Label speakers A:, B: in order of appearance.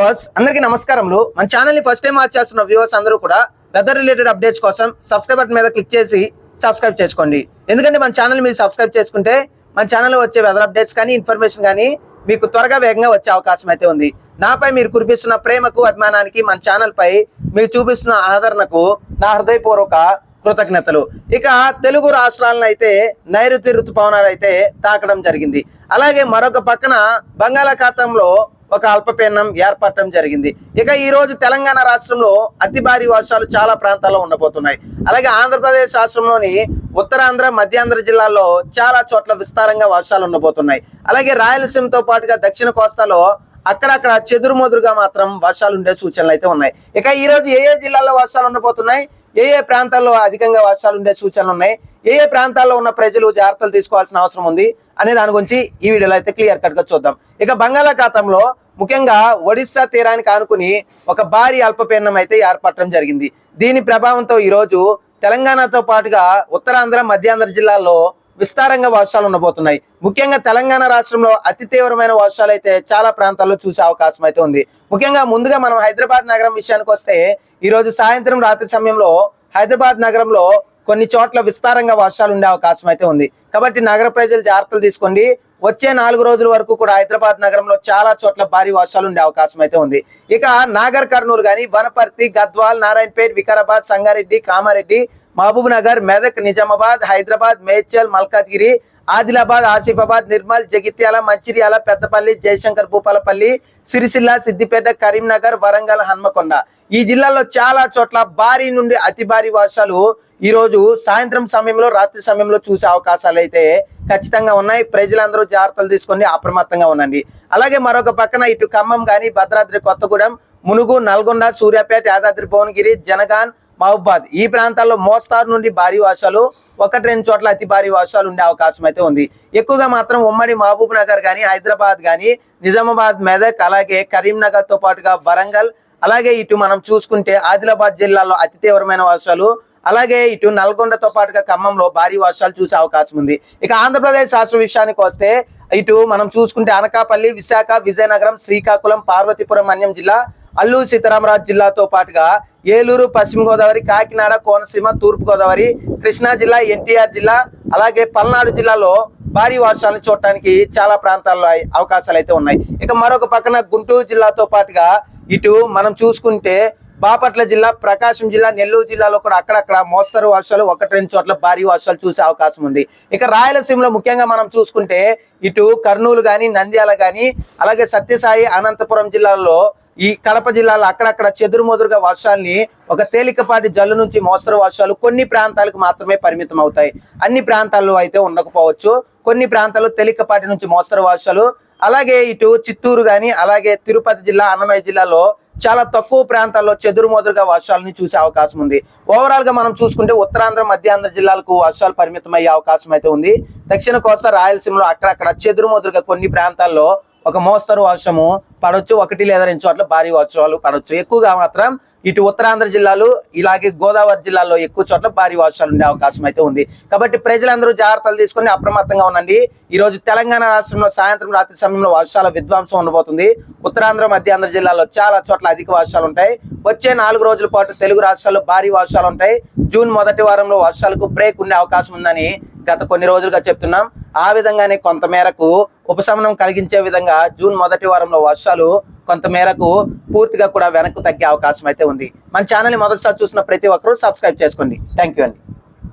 A: Viewers అందరికీ నమస్కారములు. మన ఛానల్ని ఫస్ట్ టైం వాచ్ చేస్తున్న వ్యూవర్స్ అందరూ కూడా వెదర్ రిలేటెడ్ అప్డేట్స్ కోసం సబ్స్క్రైబ్ బటన్ మీద క్లిక్ చేసి సబ్స్క్రైబ్ చేసుకోండి. ఎందుకంటే మన ఛానల్ మీరు సబ్స్క్రైబ్ చేసుకుంటే మన ఛానల్లో వచ్చే వెదర్ అప్డేట్స్ కానీ ఇన్ఫర్మేషన్ కానీ మీకు త్వరగా వేగంగా వచ్చే అవకాశం అయితే ఉంది. నాపై మీరు కురిపిస్తున్న ప్రేమకు అభిమానానికి మన ఛానల్పై మీరు చూపిస్తున్న ఆదరణకు నా హృదయపూర్వక కృతజ్ఞతలు. ఇక తెలుగు రాష్ట్రాలను అయితే నైరుతి ఋతుపవనాలు అయితే తాకడం జరిగింది. అలాగే మరొక పక్కన బంగాళాఖాతంలో ఒక అల్పపీడనం ఏర్పడటం జరిగింది. ఇక ఈ రోజు తెలంగాణ రాష్ట్రంలో అతి భారీ వర్షాలు చాలా ప్రాంతాల్లో ఉండబోతున్నాయి. అలాగే ఆంధ్రప్రదేశ్ రాష్ట్రంలోని ఉత్తరాంధ్ర మధ్యాంధ్ర జిల్లాల్లో చాలా చోట్ల విస్తారంగా వర్షాలు ఉండబోతున్నాయి. అలాగే రాయలసీమతో పాటుగా దక్షిణ కోస్తాలో అక్కడక్కడ చెదురుమదురుగా మాత్రం వర్షాలు ఉండే సూచనలు అయితే ఉన్నాయి. ఇక ఈ రోజు ఏ ఏ జిల్లాల్లో వర్షాలు ఉండబోతున్నాయి? ఏ ఏ ప్రాంతాల్లో అధికంగా వర్షాలు ఉండే సూచనలు ఉన్నాయి? ఏ ఏ ప్రాంతాల్లో ఉన్న ప్రజలు జాగ్రత్తలు తీసుకోవాల్సిన అవసరం ఉంది? అనే దాని గురించి ఈ వీడియోలో అయితే క్లియర్ కట్గా చూద్దాం. ఇక బంగాళాఖాతంలో ముఖ్యంగా ఒడిస్సా తీరానికి ఆనుకుని ఒక భారీ అల్పపీడనం అయితే ఏర్పడటం జరిగింది. దీని ప్రభావంతో ఈరోజు తెలంగాణతో పాటుగా ఉత్తరాంధ్ర మధ్యాంధ్ర జిల్లాల్లో విస్తారంగా వర్షాలు ఉండబోతున్నాయి. ముఖ్యంగా తెలంగాణ రాష్ట్రంలో అతి తీవ్రమైన వర్షాలు అయితే చాలా ప్రాంతాల్లో చూసే అవకాశం అయితే ఉంది. ముఖ్యంగా ముందుగా మనం హైదరాబాద్ నగరం విషయానికి వస్తే ఈ రోజు సాయంత్రం రాత్రి సమయంలో హైదరాబాద్ నగరంలో కొన్ని చోట్ల విస్తారంగా వర్షాలు ఉండే అవకాశం అయితే ఉంది. కాబట్టి నగర ప్రజలు జాగ్రత్తలు తీసుకోండి. వచ్చే నాలుగు రోజుల వరకు కూడా హైదరాబాద్ నగరంలో చాలా చోట్ల భారీ వర్షాలు ఉండే అవకాశం అయితే ఉంది. ఇక నాగర్ కర్నూలు కానీ వనపర్తి గద్వాల్ నారాయణపేట్ వికారాబాద్ సంగారెడ్డి కామారెడ్డి మహబూబ్ నగర్ మెదక్ నిజామాబాద్ హైదరాబాద్ మేడ్చల్ మల్కాజ్గిరి ఆదిలాబాద్ ఆసిఫాబాద్ నిర్మల్ జగిత్యాల మంచిర్యాల పెద్దపల్లి జయశంకర్ భూపాలపల్లి సిరిసిల్ల సిద్దిపేట కరీంనగర్ వరంగల్ హన్మకొండ. ఈ జిల్లాలో చాలా చోట్ల భారీ నుండి అతి భారీ వర్షాలు ఈరోజు సాయంత్రం సమయంలో రాత్రి సమయంలో చూసే అవకాశాలు అయితే ఖచ్చితంగా ఉన్నాయి. ప్రజలందరూ జాగ్రత్తలు తీసుకొని అప్రమత్తంగా ఉండండి. అలాగే మరొక పక్కన ఇటు ఖమ్మం కానీ భద్రాద్రి కొత్తగూడెం మునుగు నల్గొండ సూర్యాపేట యాదాద్రి భువనగిరి జనగాన్ మహబాద్ ఈ ప్రాంతాల్లో మోస్తారు నుండి భారీ వర్షాలు ఒకటి రెండు చోట్ల అతి భారీ వర్షాలు ఉండే అవకాశం అయితే ఉంది. ఎక్కువగా మాత్రం ఉమ్మడి మహబూబ్ నగర్ కానీ హైదరాబాద్ కానీ నిజామాబాద్ మెదక్ అలాగే కరీంనగర్తో పాటుగా వరంగల్ అలాగే ఇటు మనం చూసుకుంటే ఆదిలాబాద్ జిల్లాలో అతి తీవ్రమైన వర్షాలు అలాగే ఇటు నల్గొండతో పాటుగా ఖమ్మంలో భారీ వర్షాలు చూసే అవకాశం ఉంది. ఇక ఆంధ్రప్రదేశ్ రాష్ట్ర విషయానికి వస్తే ఇటు మనం చూసుకుంటే అనకాపల్లి విశాఖ విజయనగరం శ్రీకాకుళం పార్వతీపురం అన్యం జిల్లా అల్లూరు సీతారామరాజు జిల్లాతో పాటుగా ఏలూరు పశ్చిమ గోదావరి కాకినాడ కోనసీమ తూర్పు గోదావరి కృష్ణా జిల్లా ఎన్టీఆర్ జిల్లా అలాగే పల్నాడు జిల్లాలో భారీ వర్షాలను చూడటానికి చాలా ప్రాంతాల్లో అవకాశాలు అయితే ఉన్నాయి. ఇక మరొక పక్కన గుంటూరు జిల్లాతో పాటుగా ఇటు మనం చూసుకుంటే బాపట్ల జిల్లా ప్రకాశం జిల్లా నెల్లూరు జిల్లాలో కూడా అక్కడక్కడ మోస్తరు వర్షాలు ఒకటి రెండు చోట్ల భారీ వర్షాలు చూసే అవకాశం ఉంది. ఇక రాయలసీమలో ముఖ్యంగా మనం చూసుకుంటే ఇటు కర్నూలు కానీ నంద్యాల కానీ అలాగే సత్యసాయి అనంతపురం జిల్లాల్లో ఈ కడప జిల్లాలో అక్కడక్కడ చెదురుమదురుగా వర్షాల్ని ఒక తేలికపాటి జల్లు నుంచి మోస్తరు వర్షాలు కొన్ని ప్రాంతాలకు మాత్రమే పరిమితం అవుతాయి. అన్ని ప్రాంతాల్లో అయితే ఉండకపోవచ్చు. కొన్ని ప్రాంతాల్లో తేలికపాటి నుంచి మోస్తరు వర్షాలు. అలాగే ఇటు చిత్తూరు కానీ అలాగే తిరుపతి జిల్లా అన్నమయ్య జిల్లాలో చాలా తక్కువ ప్రాంతాల్లో చెదురుమదురుగా వర్షాలని చూసే అవకాశం ఉంది. ఓవరాల్గా మనం చూసుకుంటే ఉత్తరాంధ్ర మధ్యాంధ్ర జిల్లాలకు వర్షాలు పరిమితం అయ్యే అవకాశం అయితే ఉంది. దక్షిణ కోస్తా రాయలసీమలో అక్కడక్కడ చెదురుమదురుగా కొన్ని ప్రాంతాల్లో ఒక మోస్తరు వర్షము పడవచ్చు ఒకటి లేదా రెండు చోట్ల భారీ వర్షాలు పడవచ్చు ఎక్కువగా మాత్రం ఇటు ఉత్తరాంధ్ర జిల్లాలు ఇలాగే గోదావరి జిల్లాలో ఎక్కువ చోట్ల భారీ వర్షాలు ఉండే అవకాశం అయితే ఉంది. కాబట్టి ప్రజలందరూ జాగ్రత్తలు తీసుకొని అప్రమత్తంగా ఉండండి. ఈ రోజు తెలంగాణ రాష్ట్రంలో సాయంత్రం రాత్రి సమయంలో వర్షాల విధ్వంసం ఉండబోతుంది. ఉత్తరాంధ్ర మధ్యాంధ్ర జిల్లాలో చాలా చోట్ల అధిక వర్షాలు ఉంటాయి. వచ్చే నాలుగు రోజుల పాటు తెలుగు రాష్ట్రాల్లో భారీ వర్షాలు ఉంటాయి. జూన్ మొదటి వారంలో వర్షాలకు బ్రేక్ ఉండే అవకాశం ఉందని గత కొన్ని రోజులుగా చెప్తున్నాం. ఆ విధంగానే కొంతమేరకు ఉపశమనం కలిగించే విధంగా జూన్ మొదటి వారంలో వర్షాలు కొంత మేరకు పూర్తిగా కూడా వెనక్కు తగ్గే అవకాశం అయితే ఉంది. మన ఛానల్ మొదటిసారి చూసిన ప్రతి ఒక్కరూ సబ్స్క్రైబ్ చేసుకోండి. థ్యాంక్ యూ అండి.